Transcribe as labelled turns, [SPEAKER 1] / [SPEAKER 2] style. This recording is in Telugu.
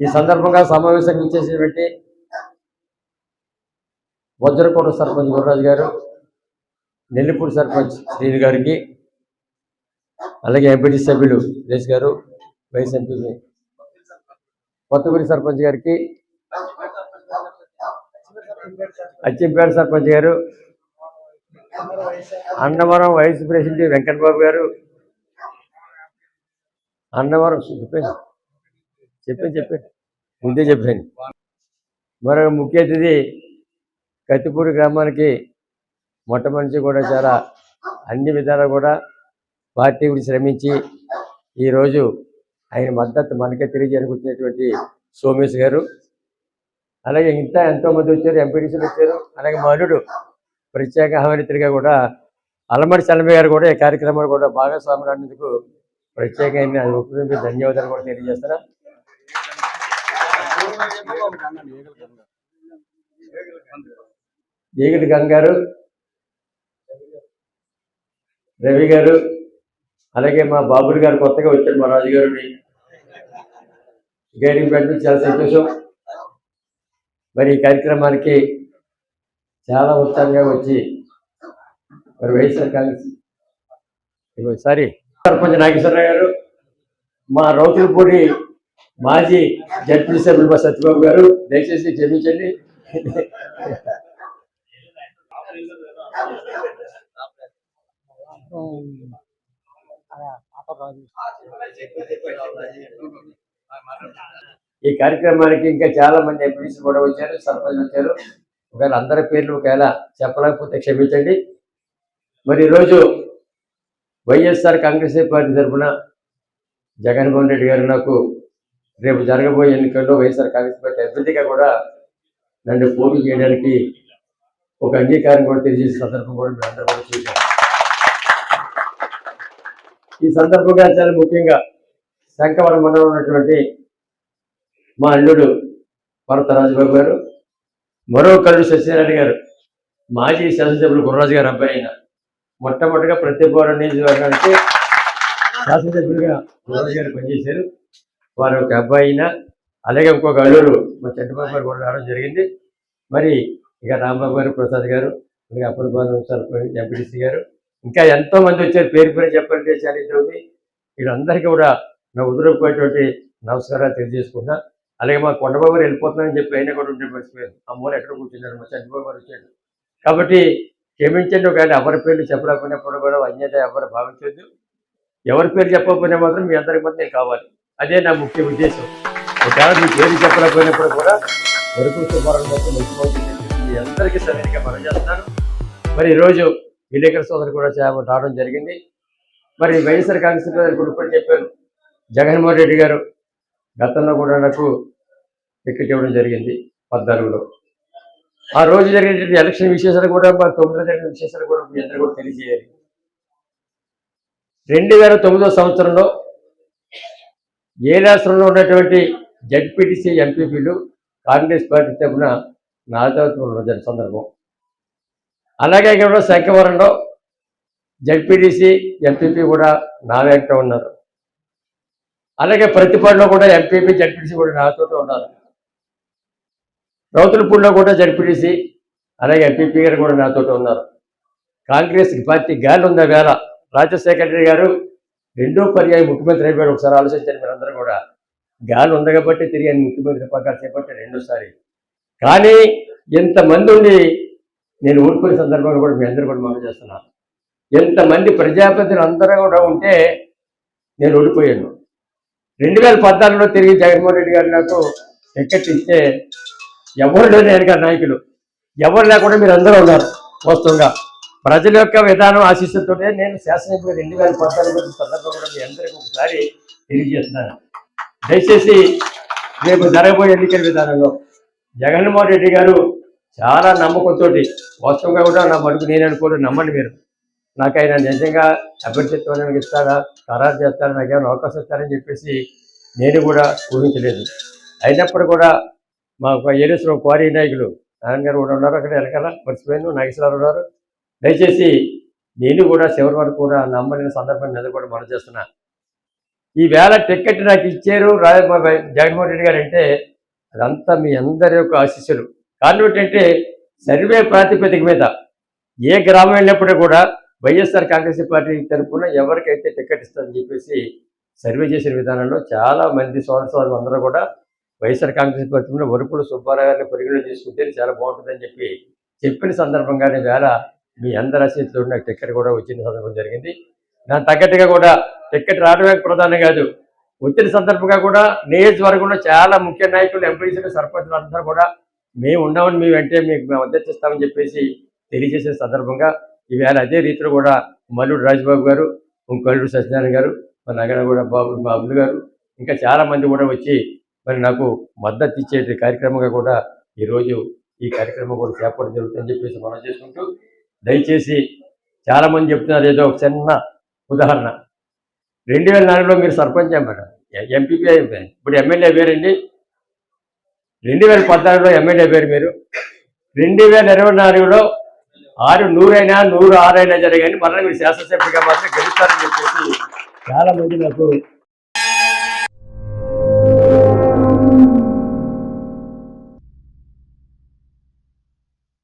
[SPEAKER 1] ఈ సందర్భంగా సమావేశం ఇచ్చేసేటువంటి వజ్రకోట సర్పంచ్ గురురాజు గారు నెల్లిపూడి సర్పంచ్ శ్రీని గారికి అలాగే ఎంపీటీ సభ్యులు రేష్ గారు వైస్ ఎంపీ కొత్తపూరి సర్పంచ్ గారికి అచ్చింపేట సర్పంచ్ గారు అన్నవరం వైస్ ప్రెసిడెంట్ వెంకటబాబు గారు అన్నవరం చెప్పాను చెప్పాను ముందే చెప్పాను మరొక ముఖ్య అతిథి కత్తిపూడి గ్రామానికి మొట్టమొదటి కూడా చాలా అన్ని విధాలు కూడా పార్టీ గురించి శ్రమించి ఈరోజు ఆయన మద్దతు మనకే తెలియజేయడానికి వచ్చినటువంటి సోమేష్ గారు. అలాగే ఇంత ఎంతోమంది వచ్చారు ఎంపీటీసీలు వచ్చారు అలాగే మా అల్లుడు ప్రత్యేక ఆహ్వానితుడిగా కూడా అలమడి చలమయ్య గారు కూడా ఈ కార్యక్రమాలు కూడా భాగస్వాములు అన్నందుకు ప్రత్యేకంగా ఉపయోగించి ధన్యవాదాలు కూడా తెలియజేస్తున్నా ఈగిడి గంగారు రవి గారు అలాగే మా బాబులు గారు కొత్తగా వచ్చారు మా రాజు గారిని గైడింగ్ పెట్టడం చాలా సంతోషం. మరి ఈ కార్యక్రమానికి చాలా ఉత్సాహంగా వచ్చి మరి వైఎస్ఆర్ కాంగ్రెస్ సారీ సర్పంచ్ నాగేశ్వరరావు గారు మా రౌతులపూడి మాజీ జడ్పీ సభ్యులు సత్యబాబు గారు దయచేసి క్షమించండి. ఈ కార్యక్రమానికి ఇంకా చాలా మంది ఎంపీస్ కూడా వచ్చారు సర్పంచ్ వచ్చారు. ఒకవేళ అందరి పేర్లు ఒకవేళ చెప్పలేకపోతే క్షమించండి. మరి ఈరోజు వైఎస్ఆర్ కాంగ్రెస్ పార్టీ తరఫున జగన్మోహన్ రెడ్డి గారు నాకు రేపు జరగబోయే ఎన్నికల్లో వైఎస్ఆర్ కాంగ్రెస్ పార్టీ అభ్యర్థిగా కూడా నన్ను పోటీ చేయడానికి ఒక అంగీకారం కూడా తెలియజేసిన సందర్భం కూడా మీరు అందరూ కూడా చూశారు. ఈ సందర్భంగా చాలా ముఖ్యంగా శంకవరం మండలం ఉన్నటువంటి మా అల్లుడు భరత రాజబాబు గారు మరో కళ్ళు సత్యనారాయణ గారు మాజీ శాసనసభ్యులు గుర్రాజు గారు అబ్బాయి అయిన మొట్టమొదటిగా ప్రతిభవరం నియోజకవర్గానికి శాసనసభ్యులుగా గుర్రాజు గారు పనిచేశారు. వారు ఒక అబ్బాయి అయినా అలాగే ఇంకొక అల్లుడు మా చంద్రబాబు గారు కూడా రావడం జరిగింది. మరి ఇక రాంబాబు గారు ప్రసాద్ గారు అలాగే అప్పుడు బాబు సరిపోయింది ఎంపీడీసీ గారు ఇంకా ఎంతో మంది వచ్చారు. పేరు పేరు చెప్పండి చాలా వీళ్ళందరికీ కూడా నా ఉదురుకుపోయేటువంటి నమస్కారాలు తెలియజేసుకున్నా అలాగే మా కొండబాబు గారు వెళ్ళిపోతున్నానని చెప్పి అయినా కూడా ఉంటే మర్చిపోయారు. ఆ మూల ఎక్కడ కూర్చున్నారు? మా చంద్రబాబు గారు వచ్చాడు కాబట్టి క్షమించండి ఒకవేళ ఎవరి పేర్లు చెప్పలేకపోయినప్పుడు కూడా అన్యత ఎవరు భావించొద్దు. ఎవరి పేరు చెప్పకపోయినా మాత్రం మీ అందరికి మధ్య నేను కావాలి. అదే నా ముఖ్య ఉద్దేశం. ఒకవేళ మీ పేరు చెప్పలేకపోయినప్పుడు కూడా వరకు శుభారం మీ అందరికీ సరైనగా మనం చేస్తున్నాను మరి ఈరోజు విలేకరు సోదరు కూడా రావడం జరిగింది. మరి వైఎస్ఆర్ కాంగ్రెస్ గారు కూడా చెప్పాను జగన్మోహన్ రెడ్డి గారు గతంలో కూడా నాకు టికెట్ ఇవ్వడం జరిగింది పద్నాలుగులో. ఆ రోజు జరిగినటువంటి ఎలక్షన్ విశేషాలు కూడా మా తొమ్మిదిలో జరిగిన విశేషాలు కూడా మీ అందరూ కూడా తెలియజేయాలి. రెండు వేల తొమ్మిదో సంవత్సరంలో ఏ రాష్ట్రంలో ఉన్నటువంటి జడ్పీటీసీ ఎంపీపీలు కాంగ్రెస్ పార్టీ తరఫున నాయకత్వంలో జరిగిన సందర్భం. అలాగే ఇక్కడ శంఖవరంలో జడ్పీటీసీ ఎంపీపీ కూడా నా వెంట ఉన్నారు. అలాగే ప్రతిపాడులో కూడా ఎంపీపీ జడ్పీటీసీ కూడా నాతో ఉన్నారు. రౌతులపూడిలో కూడా జడ్పీటీసీ అలాగే ఎంపీపీ గారు కూడా నాతో ఉన్నారు. కాంగ్రెస్ పార్టీ గాలి ఉందా వేళ రాజశేఖర రెడ్డి గారు రెండో పర్యాయం ముఖ్యమంత్రి అయిపోయాడు ఒకసారి ఆలోచించారు మీరందరూ కూడా. గాలి ఉంది కాబట్టి తిరిగి ఆయన ముఖ్యమంత్రి పక్కన చేపట్టారు రెండోసారి. కానీ ఎంతమంది ఉండి నేను ఓడిపోయిన సందర్భంలో కూడా మీ అందరూ కూడా మనం చేస్తున్నాను ఎంతమంది ప్రజాప్రతిని అందరూ కూడా ఉంటే నేను ఓడిపోయాను రెండు వేల పద్నాలుగులో తిరిగి జగన్మోహన్ రెడ్డి గారు నాకు టికెట్ ఇస్తే ఎవరు లేని వెనక నాయకులు. ఎవరు లేకుండా మీరు అందరూ ఉన్నారు వాస్తవంగా. ప్రజల యొక్క విధానం ఆశిస్తుంటే నేను శాసనసభ్యులు రెండు వేల పద్నాలుగు సందర్భంగా మీ అందరికీ ఒకసారి తెలియజేస్తున్నాను. దయచేసి రేపు జరగబోయే ఎన్నికల విధానంలో జగన్మోహన్ రెడ్డి గారు చాలా నమ్మకంతో వాస్తవంగా కూడా నా మడుగు నేను అనుకోవడం నమ్మండి మీరు. నాకు ఆయన నిజంగా అభ్యర్థిత్వం ఇస్తారా ఖరారు చేస్తారా నాకు ఏమైనా అవకాశం ఇస్తారని చెప్పేసి నేను కూడా ఊహించలేదు. అయినప్పుడు కూడా మా ఏరేశ్వరం క్వారీ నాయకులు నారాయణ గారు కూడా ఉన్నారు అక్కడ వెనకాల మర్చిపోయాను నాగేశ్వరరావు ఉన్నారు. దయచేసి నేను కూడా చివరి వరకు కూడా నమ్మలేని సందర్భాన్ని మీద కూడా మనం చేస్తున్నా. ఈ వేళ టికెట్ నాకు ఇచ్చారు రాజబాబు జగన్మోహన్ రెడ్డి గారు అంటే అదంతా మీ అందరి యొక్క ఆశీస్సులు. కారణం ఏంటంటే సర్వే ప్రాతిపదిక మీద ఏ గ్రామం వెళ్ళినప్పుడు కూడా వైఎస్ఆర్ కాంగ్రెస్ పార్టీ తరఫున ఎవరికైతే టికెట్ ఇస్తుందని చెప్పేసి సర్వే చేసిన విధానంలో చాలా మంది సోదర సోదరులు అందరూ కూడా వైఎస్ఆర్ కాంగ్రెస్ పార్టీ వరకుడు సుబ్బారావు గారిని పరిగణలో తీసుకుంటే చాలా బాగుంటుందని చెప్పి చెప్పిన సందర్భంగానే వేళ మీ అందరి ఆశీస్సులు నాకు టికెట్ కూడా వచ్చిన సందర్భం జరిగింది. దాని తగ్గట్టుగా కూడా టికెట్ రావడమే ప్రధానం కాదు. వచ్చిన సందర్భంగా కూడా నియోజకవర్గంలో చాలా ముఖ్య నాయకులు ఎంపీసీలు సర్పంచులు అందరూ కూడా మేము ఉన్నామని మేము వెంటే మీకు మేము అధ్యక్షిస్తామని చెప్పేసి తెలియజేసే సందర్భంగా ఈవేళ అదే రీతిలో కూడా మల్లుడు రాజబాబు గారు ఇంకొల్లుడు సత్యనారాయణ గారు మన నగర కూడా బాబు బాబులు గారు ఇంకా చాలా మంది కూడా వచ్చి మరి నాకు మద్దతు ఇచ్చే కార్యక్రమంగా కూడా ఈరోజు ఈ కార్యక్రమం కూడా చేపట్టడం జరుగుతుందని చెప్పేసి మనం చేసుకుంటూ దయచేసి చాలామంది చెప్తున్నారు ఏదో ఒక చిన్న ఉదాహరణ. రెండు వేల నాలుగులో మీరు సర్పంచ్ అమ్మాడు ఎంపీపీ అయిపోయింది ఇప్పుడు ఎమ్మెల్యే పేరండి. రెండు వేల పద్నాలుగులో ఎమ్మెల్యే పేరు మీరు. రెండు వేల ఇరవై నాలుగులో ఆరు నూరైనా నూరు ఆరైనా జరిగాయని మళ్ళీ మీరు శాసనసభ్యుగా మాత్రం గెలుస్తారని చెప్పేసి చాలా మంది నాకు